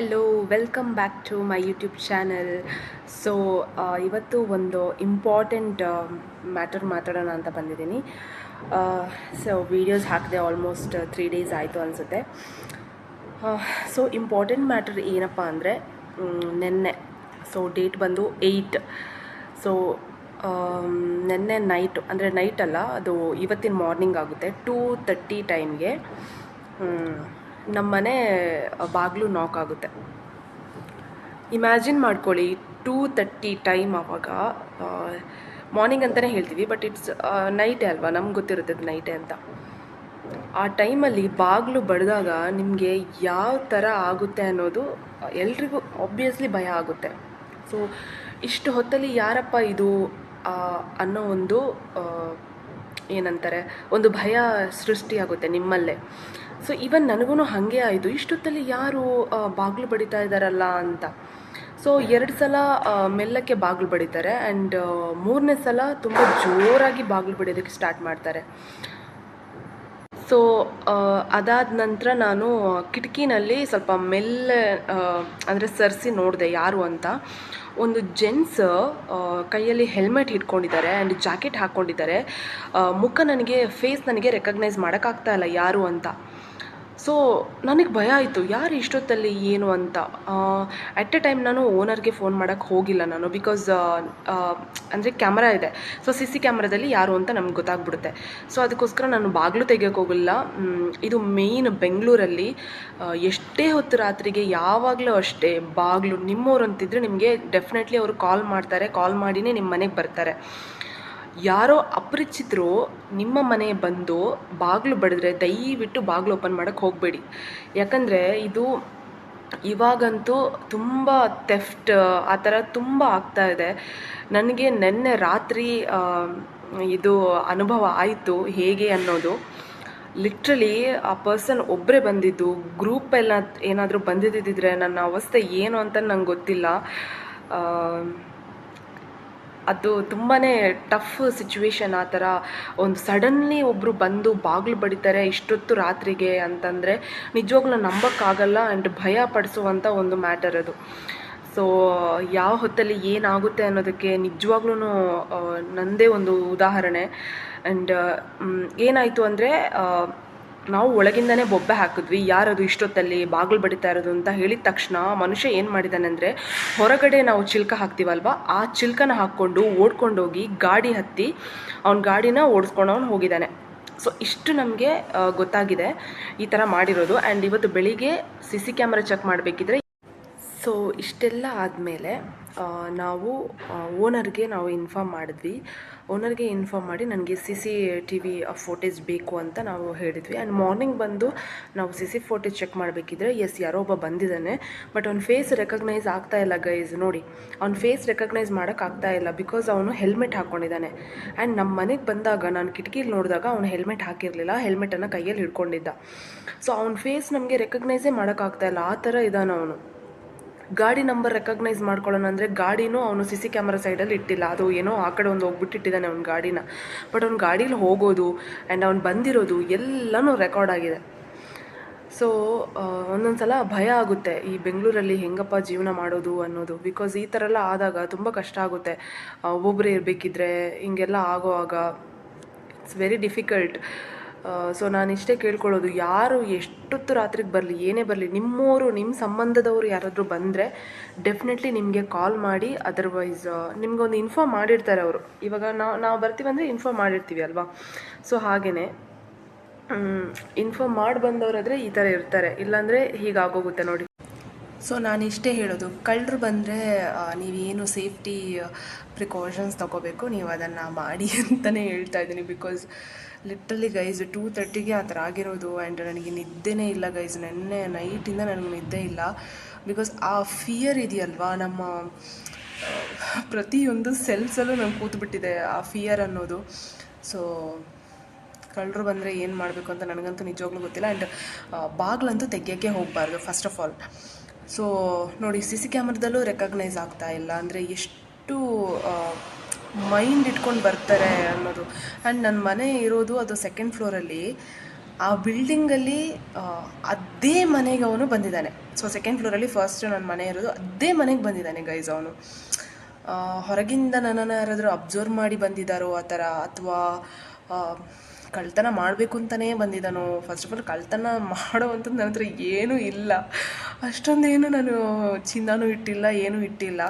Hello welcome back to my YouTube channel so ಇವತ್ತು ಒಂದು important matter ಮಾತಾಡೋಣ ಅಂತ ಬಂದಿದ್ದೀನಿ. ಸೊ ವೀಡಿಯೋಸ್ ಹಾಕಿದೆ ಆಲ್ಮೋಸ್ಟ್ ತ್ರೀ ಡೇಸ್ ಆಯಿತು ಅನಿಸುತ್ತೆ. ಸೊ ಇಂಪಾರ್ಟೆಂಟ್ ಮ್ಯಾಟರ್ ಏನಪ್ಪ ಅಂದರೆ ನೆನ್ನೆ ಸೊ ಡೇಟ್ ಬಂದು ಏಯ್ಟ್ ಸೊ ನೆನ್ನೆ ನೈಟ್ ಅಂದರೆ ನೈಟ್ ಅಲ್ಲ, ಅದು ಇವತ್ತಿನ ಮಾರ್ನಿಂಗ್ ಆಗುತ್ತೆ ಟೂ ತರ್ಟಿ ಟೈಮ್ಗೆ ನಮ್ಮ ಮನೆ ಬಾಗಿಲು ನಾಕ್ ಆಗುತ್ತೆ. ಇಮ್ಯಾಜಿನ್ ಮಾಡ್ಕೊಳ್ಳಿ ಟೂ ತರ್ಟಿ ಟೈಮ್ ಆವಾಗ ಮಾರ್ನಿಂಗ್ ಅಂತಲೇ ಹೇಳ್ತೀವಿ ಬಟ್ ಇಟ್ಸ್ ನೈಟೇ ಅಲ್ವಾ? ನಮ್ಗೆ ಗೊತ್ತಿರುತ್ತೆ ಅದು ನೈಟೇ ಅಂತ. ಆ ಟೈಮಲ್ಲಿ ಬಾಗಿಲು ಬಡಿದಾಗ ನಿಮಗೆ ಯಾವ ಥರ ಆಗುತ್ತೆ ಅನ್ನೋದು, ಎಲ್ರಿಗೂ ಆಬ್ವಿಯಸ್ಲಿ ಭಯ ಆಗುತ್ತೆ. ಸೊ ಇಷ್ಟು ಹೊತ್ತಲ್ಲಿ ಯಾರಪ್ಪ ಇದು ಅನ್ನೋ ಒಂದು ಏನಂತಾರೆ, ಒಂದು ಭಯ ಸೃಷ್ಟಿಯಾಗುತ್ತೆ ನಿಮ್ಮಲ್ಲೇ. ಸೊ ಈವನ್ ನನಗೂ ಹಾಗೆ ಆಯಿತು. ಇಷ್ಟೊತ್ತಲ್ಲಿ ಯಾರು ಬಾಗಿಲು ಬಡಿತಾ ಇದ್ದಾರಲ್ಲ ಅಂತ. ಸೊ ಎರಡು ಸಲ ಮೆಲ್ಲಕ್ಕೆ ಬಾಗಿಲು ಬಡಿತಾರೆ. ಆ್ಯಂಡ್ ಮೂರನೇ ಸಲ ತುಂಬ ಜೋರಾಗಿ ಬಾಗಿಲು ಬಡಿಯೋದಕ್ಕೆ ಸ್ಟಾರ್ಟ್ ಮಾಡ್ತಾರೆ. ಸೊ ಅದಾದ ನಂತರ ನಾನು ಕಿಟಕಿನಲ್ಲಿ ಸ್ವಲ್ಪ ಮೆಲ್ಲೆ ಅಂದರೆ ಸರಿಸಿ ನೋಡಿದೆ ಯಾರು ಅಂತ. ಒಂದು ಜೆಂಟ್ಸ್ ಕೈಯಲ್ಲಿ ಹೆಲ್ಮೆಟ್ ಹಿಡ್ಕೊಂಡಿದ್ದಾರೆ ಆ್ಯಂಡ್ ಜಾಕೆಟ್ ಹಾಕ್ಕೊಂಡಿದ್ದಾರೆ. ಮುಖ ನನಗೆ, ಫೇಸ್ ನನಗೆ ರೆಕಗ್ನೈಸ್ ಮಾಡೋಕ್ಕಾಗ್ತಾ ಇಲ್ಲ ಯಾರು ಅಂತ. ಸೊ ನನಗೆ ಭಯ ಆಯಿತು. ಯಾರು ಇಷ್ಟೊತ್ತಲ್ಲಿ ಏನು ಅಂತ? ಅಟ್ ಎ ಟೈಮ್ ನಾನು ಓನರ್ಗೆ ಫೋನ್ ಮಾಡೋಕ್ಕೆ ಹೋಗಿಲ್ಲ ನಾನು ಬಿಕಾಸ್ ಅಂದರೆ ಕ್ಯಾಮ್ರಾ ಇದೆ. ಸೊ ಸಿ ಸಿ ಕ್ಯಾಮ್ರಾದಲ್ಲಿ ಯಾರು ಅಂತ ನಮ್ಗೆ ಗೊತ್ತಾಗ್ಬಿಡುತ್ತೆ. ಸೊ ಅದಕ್ಕೋಸ್ಕರ ನಾನು ಬಾಗಿಲು ತೆಗಿಯೋಕೆ ಹೋಗಿಲ್ಲ. ಇದು ಮೇಯ್ನ್ ಬೆಂಗಳೂರಲ್ಲಿ ಎಷ್ಟೇ ಹೊತ್ತು ರಾತ್ರಿಗೆ ಯಾವಾಗಲೂ ಅಷ್ಟೇ ಬಾಗಿಲು ನಿಮ್ಮವ್ರು ಅಂತಿದ್ರೆ ನಿಮಗೆ ಡೆಫಿನೆಟ್ಲಿ ಅವರು ಕಾಲ್ ಮಾಡ್ತಾರೆ. ಕಾಲ್ ಮಾಡಿನೇ ನಿಮ್ಮ ಮನೆಗೆ ಬರ್ತಾರೆ. ಯಾರೋ ಅಪರಿಚಿತರು ನಿಮ್ಮ ಮನೆ ಬಂದು ಬಾಗಿಲು ಬಡಿದ್ರೆ ದಯವಿಟ್ಟು ಬಾಗಿಲು ಓಪನ್ ಮಾಡೋಕ್ಕೆ ಹೋಗಬೇಡಿ. ಯಾಕಂದರೆ ಇದು ಇವಾಗಂತೂ ತುಂಬ ತೆಫ್ಟ್ ಆ ಥರ ತುಂಬ ಆಗ್ತಾ ಇದೆ. ನನಗೆ ನಿನ್ನೆ ರಾತ್ರಿ ಇದು ಅನುಭವ ಆಯಿತು ಹೇಗೆ ಅನ್ನೋದು. ಲಿಟ್ರಲಿ ಆ ಪರ್ಸನ್ ಒಬ್ಬರೇ ಬಂದಿದ್ದು ಗ್ರೂಪ್ ಎಲ್ಲ ಏನಾದರೂ ಬಂದಿದ್ದಿದ್ರೆ ನನ್ನ ಅವಸ್ಥೆ ಏನು ಅಂತ ನಂಗೆ ಗೊತ್ತಿಲ್ಲ. ಅದು ತುಂಬಾ ಟಫ್ ಸಿಚುವೇಶನ್ ಆ ಥರ. ಒಂದು ಸಡನ್ಲಿ ಒಬ್ಬರು ಬಂದು ಬಾಗಿಲು ಬಡಿತಾರೆ ಇಷ್ಟೊತ್ತು ರಾತ್ರಿಗೆ ಅಂತಂದರೆ ನಿಜವಾಗ್ಲೂ ನಂಬೋಕ್ಕಾಗಲ್ಲ ಆ್ಯಂಡ್ ಭಯ ಪಡಿಸುವಂಥ ಒಂದು ಮ್ಯಾಟರ್ ಅದು. ಸೊ ಯಾವ ಹೊತ್ತಲ್ಲಿ ಏನಾಗುತ್ತೆ ಅನ್ನೋದಕ್ಕೆ ನಿಜವಾಗ್ಲೂ ನನ್ನದೇ ಒಂದು ಉದಾಹರಣೆ. ಆ್ಯಂಡ್ ಏನಾಯಿತು ಅಂದರೆ ನಾವು ಒಳಗಿಂದನೇ ಬೊಬ್ಬೆ ಹಾಕಿದ್ವಿ, ಯಾರದು ಇಷ್ಟೊತ್ತಲ್ಲಿ ಬಾಗಿಲು ಬಡಿತಾ ಇರೋದು ಅಂತ ಹೇಳಿದ ತಕ್ಷಣ ಮನುಷ್ಯ ಏನು ಮಾಡಿದ್ದಾನೆ ಅಂದರೆ ಹೊರಗಡೆ ನಾವು ಚಿಲ್ಕ ಹಾಕ್ತೀವಲ್ವ? ಆ ಚಿಲ್ಕನ ಹಾಕ್ಕೊಂಡು ಓಡ್ಕೊಂಡೋಗಿ ಗಾಡಿ ಹತ್ತಿ ಅವ್ನ ಗಾಡಿನ ಓಡಿಸ್ಕೊಂಡು ಅವ್ನು ಹೋಗಿದ್ದಾನೆ ಸೊ ಇಷ್ಟು ನಮಗೆ ಗೊತ್ತಾಗಿದೆ ಈ ಥರ ಮಾಡಿರೋದು. ಆ್ಯಂಡ್ ಇವತ್ತು ಬೆಳಿಗ್ಗೆ ಸಿ ಸಿ ಕ್ಯಾಮ್ರಾ ಚೆಕ್ ಮಾಡಬೇಕಿದ್ರೆ ಸೊ ಇಷ್ಟೆಲ್ಲ ಆದಮೇಲೆ ನಾವು ಓನರ್ಗೆ ನಾವು ಇನ್ಫಾರ್ಮ್ ಮಾಡಿದ್ವಿ. ಓನರ್ಗೆ ಇನ್ಫಾರ್ಮ್ ಮಾಡಿ ನನಗೆ C C T V footage ಬೇಕು ಅಂತ ನಾವು ಹೇಳಿದ್ವಿ. ಆ್ಯಂಡ್ ಮಾರ್ನಿಂಗ್ ಬಂದು ನಾವು ಸಿ ಸಿ ಫೋಟೇಜ್ ಚೆಕ್ ಮಾಡಬೇಕಿದ್ರೆ ಎಸ್ ಯಾರೋ ಒಬ್ಬ ಬಂದಿದ್ದಾನೆ. ಬಟ್ ಅವ್ನ ಫೇಸ್ ರೆಕಗ್ನೈಸ್ ಆಗ್ತಾ ಇಲ್ಲ ಗೈಸ್ ನೋಡಿ, ಅವ್ನ ಫೇಸ್ ರೆಕಗ್ನೈಸ್ ಮಾಡೋಕ್ಕಾಗ್ತಾ ಇಲ್ಲ ಬಿಕಾಸ್ ಅವನು ಹೆಲ್ಮೆಟ್ ಹಾಕ್ಕೊಂಡಿದ್ದಾನೆ ಆ್ಯಂಡ್ ನಮ್ಮ ಮನೆಗೆ ಬಂದಾಗ, ನಾನು ಕಿಟಕಿಲಿ ನೋಡಿದಾಗ ಅವನು ಹೆಲ್ಮೆಟ್ ಹಾಕಿರಲಿಲ್ಲ ಹೆಲ್ಮೆಟನ್ನು ಕೈಯಲ್ಲಿ ಹಿಡ್ಕೊಂಡಿದ್ದ. ಸೊ ಅವ್ನ ಫೇಸ್ ನಮಗೆ ರೆಕಗ್ನೈಸೇ ಮಾಡೋಕ್ಕಾಗ್ತಾ ಇಲ್ಲ. ಆ ಥರ ಇದ್ದಾನ ಅವನು. ಗಾಡಿ ನಂಬರ್ ರೆಕಗ್ನೈಸ್ ಮಾಡ್ಕೊಳ್ಳೋಣ ಅಂದರೆ ಗಾಡಿನೂ ಅವನು ಸಿ ಸಿ ಕ್ಯಾಮ್ರಾ ಸೈಡಲ್ಲಿ ಇಟ್ಟಿಲ್ಲ. ಅದು ಏನೋ ಆ ಕಡೆ ಒಂದು ಹೋಗ್ಬಿಟ್ಟಿಟ್ಟಿದ್ದಾನೆ ಅವ್ನ ಗಾಡಿನ. ಬಟ್ ಅವ್ನ ಗಾಡೀಲಿ ಹೋಗೋದು ಆ್ಯಂಡ್ ಅವ್ನು ಬಂದಿರೋದು ಎಲ್ಲನೂ ರೆಕಾರ್ಡ್ ಆಗಿದೆ. ಸೊ ಒಂದೊಂದು ಸಲ ಭಯ ಆಗುತ್ತೆ ಈ ಬೆಂಗಳೂರಲ್ಲಿ ಹೆಂಗಪ್ಪ ಜೀವನ ಮಾಡೋದು ಅನ್ನೋದು. ಬಿಕಾಸ್ ಈ ಥರ ಎಲ್ಲ ಆದಾಗ ತುಂಬ ಕಷ್ಟ ಆಗುತ್ತೆ. ಒಬ್ಬರೇ ಇರಬೇಕಿದ್ರೆ ಹಿಂಗೆಲ್ಲ ಆಗೋವಾಗ ಇಟ್ಸ್ ವೆರಿ ಡಿಫಿಕಲ್ಟ್ ಸೊ ನಾನು ಇಷ್ಟೇ ಕೇಳ್ಕೊಳ್ಳೋದು, ಯಾರು ಎಷ್ಟೊತ್ತು ರಾತ್ರಿಗೆ ಬರಲಿ, ಏನೇ ಬರಲಿ ನಿಮ್ಮವರು ನಿಮ್ಮ ಸಂಬಂಧದವರು ಯಾರಾದರೂ ಬಂದರೆ ಡೆಫಿನೆಟ್ಲಿ ನಿಮಗೆ ಕಾಲ್ ಮಾಡಿ ಅದರ್ವೈಸ್ ನಿಮ್ಗೊಂದು ಇನ್ಫಾರ್ಮ್ ಮಾಡಿರ್ತಾರೆ ಅವರು. ಇವಾಗ ನಾವು ನಾವು ಬರ್ತೀವಂದರೆ ಇನ್ಫಾರ್ಮ್ ಮಾಡಿರ್ತೀವಿ ಅಲ್ವಾ? ಸೊ ಹಾಗೇ ಇನ್ಫಾರ್ಮ್ ಮಾಡಿ ಬಂದವರಾದರೆ ಈ ಥರ ಇರ್ತಾರೆ. ಇಲ್ಲಾಂದರೆ ಹೀಗಾಗೋಗುತ್ತೆ ನೋಡಿ. ಸೊ ನಾನು ಇಷ್ಟೇ ಹೇಳೋದು. ಕಳ್ಳರು ಬಂದರೆ ನೀವೇನು ಸೇಫ್ಟಿ ಪ್ರಿಕಾಷನ್ಸ್ ತಗೋಬೇಕು, ನೀವು ಅದನ್ನು ಮಾಡಿ ಅಂತಲೇ ಹೇಳ್ತಾ ಇದ್ದೀನಿ. ಬಿಕಾಸ್ ಲಿಟ್ರಲಿ ಗೈಸ್ ಟೂ ತರ್ಟಿಗೆ ಆ ಥರ ಆಗಿರೋದು ಆ್ಯಂಡ್ ನನಗೆ ನಿದ್ದೆನೇ ಇಲ್ಲ ಗೈಸ್ ನೆನ್ನೆ ನೈಟಿಂದ ನನಗೆ ನಿದ್ದೆ ಇಲ್ಲ. ಬಿಕಾಸ್ ಆ ಫಿಯರ್ ಇದೆಯಲ್ವಾ? ನಮ್ಮ ಪ್ರತಿಯೊಂದು ಸೆಲ್ಸಲ್ಲೂ ನಂಗೆ ಕೂತ್ಬಿಟ್ಟಿದೆ ಆ ಫಿಯರ್ ಅನ್ನೋದು. ಸೊ ಕಳ್ಳರು ಬಂದರೆ ಏನು ಮಾಡಬೇಕು ಅಂತ ನನಗಂತೂ ನಿಜವಾಗ್ಲೂ ಗೊತ್ತಿಲ್ಲ. ಆ್ಯಂಡ್ ಬಾಗ್ಲಂತೂ ತೆಗಿಯೋಕ್ಕೆ ಹೋಗಬಾರ್ದು ಫಸ್ಟ್ ಆಫ್ ಆಲ್ ಸೊ ನೋಡಿ ಸಿ ಸಿ ಕ್ಯಾಮ್ರಾದಲ್ಲೂ ರೆಕಗ್ನೈಸ್ ಆಗ್ತಾ ಇಲ್ಲ. ಅಂದರೆ ಎಷ್ಟು ಮೈಂಡ್ ಇಟ್ಕೊಂಡು ಬರ್ತಾರೆ ಅನ್ನೋದು. ಆ್ಯಂಡ್ ನನ್ನ ಮನೆ ಇರೋದು ಅದು ಸೆಕೆಂಡ್ ಫ್ಲೋರಲ್ಲಿ ಆ ಬಿಲ್ಡಿಂಗಲ್ಲಿ ಅದೇ ಮನೆಗೆ ಅವನು ಬಂದಿದ್ದಾನೆ. ಸೊ ಸೆಕೆಂಡ್ ಫ್ಲೋರಲ್ಲಿ ಫಸ್ಟ್ ನನ್ನ ಮನೆ ಇರೋದು, ಅದೇ ಮನೆಗೆ ಬಂದಿದ್ದಾನೆ ಗೈಸ್ ಅವನು. ಹೊರಗಿಂದ ನನ್ನನ್ನು ಯಾರಾದರೂ ಅಬ್ಸರ್ವ್ ಮಾಡಿ ಬಂದಿದ್ದಾರೋ ಆ ಥರ, ಅಥವಾ ಕಳ್ತನ ಮಾಡಬೇಕು ಅಂತಲೇ ಬಂದಿದ್ದಾನೋ. ಫಸ್ಟ್ ಆಫ್ ಆಲ್ ಕಳ್ತನ ಮಾಡೋ ಅಂಥದ್ದು ನನ್ನ ಹತ್ರ ಏನೂ ಇಲ್ಲ. ಅಷ್ಟೊಂದೇನು ನಾನು ಚಿನ್ನನೂ ಇಟ್ಟಿಲ್ಲ, ಏನೂ ಇಟ್ಟಿಲ್ಲ.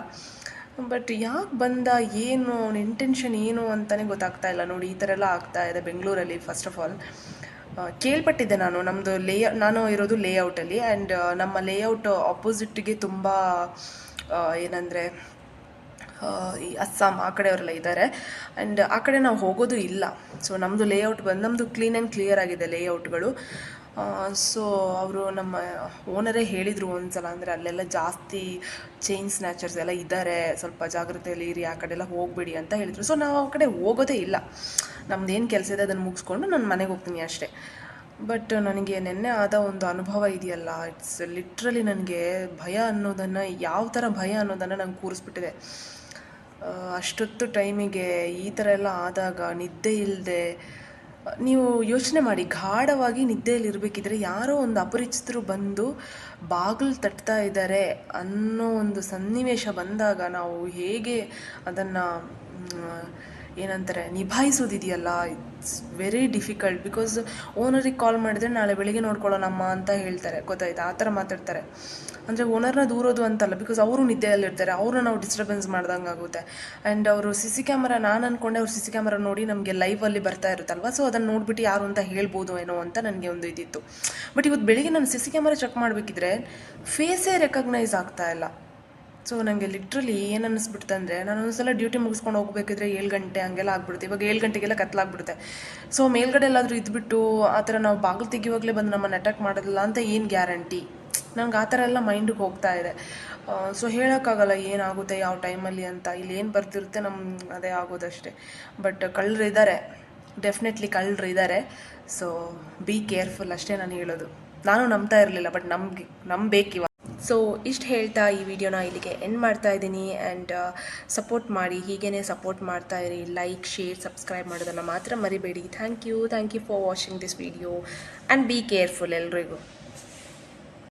ಬಟ್ ಯಾಕೆ ಬಂದ, ಏನು, ಅವನ ಇಂಟೆನ್ಷನ್ ಏನು ಅಂತಲೇ ಗೊತ್ತಾಗ್ತಾ ಇಲ್ಲ. ನೋಡಿ, ಈ ಥರ ಎಲ್ಲ ಆಗ್ತಾ ಇದೆ ಬೆಂಗಳೂರಲ್ಲಿ ಫಸ್ಟ್ ಆಫ್ ಆಲ್ ಕೇಳ್ಪಟ್ಟಿದ್ದೆ ನಾನು. ನಮ್ಮದು ಲೇಯ ನಾನು ಇರೋದು ಲೇಔಟಲ್ಲಿ ಆ್ಯಂಡ್ ನಮ್ಮ ಲೇಔಟ್ ಆಪೋಸಿಟ್ಗೆ ತುಂಬ ಏನಂದರೆ ಈ ಅಸ್ಸಾಂ ಆ ಕಡೆಯವರೆಲ್ಲ ಇದ್ದಾರೆ. ಆ್ಯಂಡ್ ಆ ಕಡೆ ನಾವು ಹೋಗೋದು ಇಲ್ಲ. ಸೊ ನಮ್ಮದು ಲೇಔಟ್ ಬಂದು ನಮ್ಮದು ಕ್ಲೀನ್ ಆ್ಯಂಡ್ ಕ್ಲಿಯರ್ ಆಗಿದೆ ಲೇಔಟ್ಗಳು ಸೊ ಅವರು ನಮ್ಮ ಓನರೇ ಹೇಳಿದರು ಒಂದ್ಸಲ ಅಂದರೆ ಅಲ್ಲೆಲ್ಲ ಜಾಸ್ತಿ ಚೈನ್ ಸ್ನ್ಯಾಚರ್ಸ್ ಎಲ್ಲ ಇದ್ದಾರೆ. ಸ್ವಲ್ಪ ಜಾಗ್ರತೆಯಲ್ಲಿ ಇರಿ, ಆ ಕಡೆ ಎಲ್ಲ ಹೋಗಬೇಡಿ ಅಂತ ಹೇಳಿದರು. ಸೊ ನಾವು ಆ ಕಡೆ ಹೋಗೋದೇ ಇಲ್ಲ. ನಮ್ದು ಏನು ಕೆಲಸ ಇದೆ ಅದನ್ನು ಮುಗಿಸ್ಕೊಂಡು ನಾನು ಮನೆಗೆ ಹೋಗ್ತೀನಿ ಅಷ್ಟೇ. ಬಟ್ ನನಗೆ ನಿನ್ನೆ ಆದ ಒಂದು ಅನುಭವ ಇದೆಯಲ್ಲ ಇಟ್ಸ್ ಲಿಟ್ರಲಿ ನನಗೆ ಭಯ ಅನ್ನೋದನ್ನು, ಯಾವ ಥರ ಭಯ ಅನ್ನೋದನ್ನು ನಂಗೆ ಕೂರಿಸ್ಬಿಟ್ಟಿದೆ. ಅಷ್ಟೊತ್ತು ಟೈಮಿಗೆ ಈ ಥರ ಎಲ್ಲ ಆದಾಗ ನಿದ್ದೆ ಇಲ್ಲದೆ ನೀವು ಯೋಚನೆ ಮಾಡಿ, ಗಾಢವಾಗಿ ನಿದ್ದೆಯಲ್ಲಿ ಇರಬೇಕಿದ್ರೆ ಯಾರೋ ಒಂದು ಅಪರಿಚಿತರು ಬಂದು ಬಾಗಿಲು ತಟ್ತಾ ಇದ್ದಾರೆ ಅನ್ನೋ ಒಂದು ಸನ್ನಿವೇಶ ಬಂದಾಗ ನಾವು ಹೇಗೆ ಅದನ್ನು ಏನಂತಾರೆ, ನಿಭಾಯಿಸೋದಿದೆಯಲ್ಲ? ಇಟ್ಸ್ ವೆರಿ ಡಿಫಿಕಲ್ಟ್ ಬಿಕಾಸ್ ಓನರಿಗೆ ಕಾಲ್ ಮಾಡಿದ್ರೆ ನಾಳೆ ಬೆಳಿಗ್ಗೆ ನೋಡ್ಕೊಳ್ಳೋಣಮ್ಮ ಅಂತ ಹೇಳ್ತಾರೆ. ಗೊತ್ತಾಯ್ತಾ? ಆ ಥರ ಮಾತಾಡ್ತಾರೆ. ಅಂದರೆ ಓನರ್ನ ದೂರೋದು ಅಂತಲ್ಲ ಬಿಕಾಸ್ ಅವರು ನಿದ್ದೆಯಲ್ಲಿರ್ತಾರೆ ಅವ್ರನ್ನ ನಾವು ಡಿಸ್ಟರ್ಬೆನ್ಸ್ ಮಾಡ್ದಂಗೆ ಆಗುತ್ತೆ. ಆ್ಯಂಡ್ ಅವರು ಸಿ ಸಿ ಕ್ಯಾಮರಾ ನಾನು ಅಂದ್ಕೊಂಡೆ ಅವ್ರು ಸಿ ಸಿ ಕ್ಯಾಮರಾ ನೋಡಿ ನಮಗೆ ಲೈವಲ್ಲಿ ಬರ್ತಾ ಇರುತ್ತಲ್ವ? ಸೊ ಅದನ್ನು ನೋಡ್ಬಿಟ್ಟು ಯಾರು ಅಂತ ಹೇಳ್ಬೋದು ಏನೋ ಅಂತ ನನಗೆ ಒಂದು ಇದಿತ್ತು. ಬಟ್ ಇವತ್ತು ಬೆಳಿಗ್ಗೆ ನಾನು ಸಿ ಸಿ ಕ್ಯಾಮರಾ ಚೆಕ್ ಮಾಡಬೇಕಿದ್ರೆ ಫೇಸೇ ರೆಕಗ್ನೈಸ್ ಆಗ್ತಾ ಇಲ್ಲ. ಸೊ ನನಗೆ ಲಿಟ್ರಲಿ ಏನು ಅನ್ನಿಸ್ಬಿಡ್ತು ಅಂದರೆ ನಾನು ಒಂದ್ಸಲ ಡ್ಯೂಟಿ ಮುಗಿಸ್ಕೊಂಡು ಹೋಗ್ಬೇಕಿದ್ರೆ ಏಳು ಗಂಟೆ ಹಂಗೆಲ್ಲ ಆಗ್ಬಿಡುತ್ತೆ. ಇವಾಗ ಏಳು ಗಂಟೆಗೆಲ್ಲ ಕತ್ಲಾಗ್ಬಿಡುತ್ತೆ. ಸೊ ಮೇಲ್ಗಡೆ ಎಲ್ಲಾದರೂ ಇದ್ಬಿಟ್ಟು ಆ ಥರ ನಾವು ಬಾಗಿಲು ತೆಗಿವಾಗಲೇ ಬಂದು ನಮ್ಮನ್ನು ಅಟ್ಯಾಕ್ ಮಾಡೋದಿಲ್ಲ ಅಂತ ಏನು ಗ್ಯಾರಂಟಿ ನಂಗೆ ಆ ಥರ ಎಲ್ಲ ಮೈಂಡಿಗೆ ಹೋಗ್ತಾ ಇದೆ. ಸೊ ಹೇಳೋಕ್ಕಾಗಲ್ಲ ಏನಾಗುತ್ತೆ, ಯಾವ ಟೈಮಲ್ಲಿ ಅಂತ. ಇಲ್ಲಿ ಏನು ಬರ್ತಿರುತ್ತೆ ನಮ್ಮ ಅದೇ ಆಗೋದಷ್ಟೇ ಬಟ್ ಕಳ್ಳರು ಇದ್ದಾರೆ ಡೆಫಿನೆಟ್ಲಿ ಕಳ್ಳರು ಇದ್ದಾರೆ ಸೊ ಬಿ ಕೇರ್ಫುಲ್ ಅಷ್ಟೇ ನಾನು ಹೇಳೋದು. ನಾನು ನಂಬ್ತಾ ಇರಲಿಲ್ಲ ಬಟ್ ನಮ್ಗೆ ನಂಬೇಕಿವ ಸೊ ಇಷ್ಟು ಹೇಳ್ತಾ ಈ ವಿಡಿಯೋನ ಇಲ್ಲಿಗೆ ಎಂಡ್ ಮಾಡ್ತಾ ಇದ್ದೀನಿ ಆ್ಯಂಡ್ ಸಪೋರ್ಟ್ ಮಾಡಿ ಹೀಗೇ ಸಪೋರ್ಟ್ ಮಾಡ್ತಾ ಇರಿ ಲೈಕ್ ಶೇರ್ ಸಬ್ಸ್ಕ್ರೈಬ್ ಮಾಡೋದನ್ನು ಮಾತ್ರ ಮರಿಬೇಡಿ. Thank you thank you for watching this video and be careful ಎಲ್ರಿಗೂ.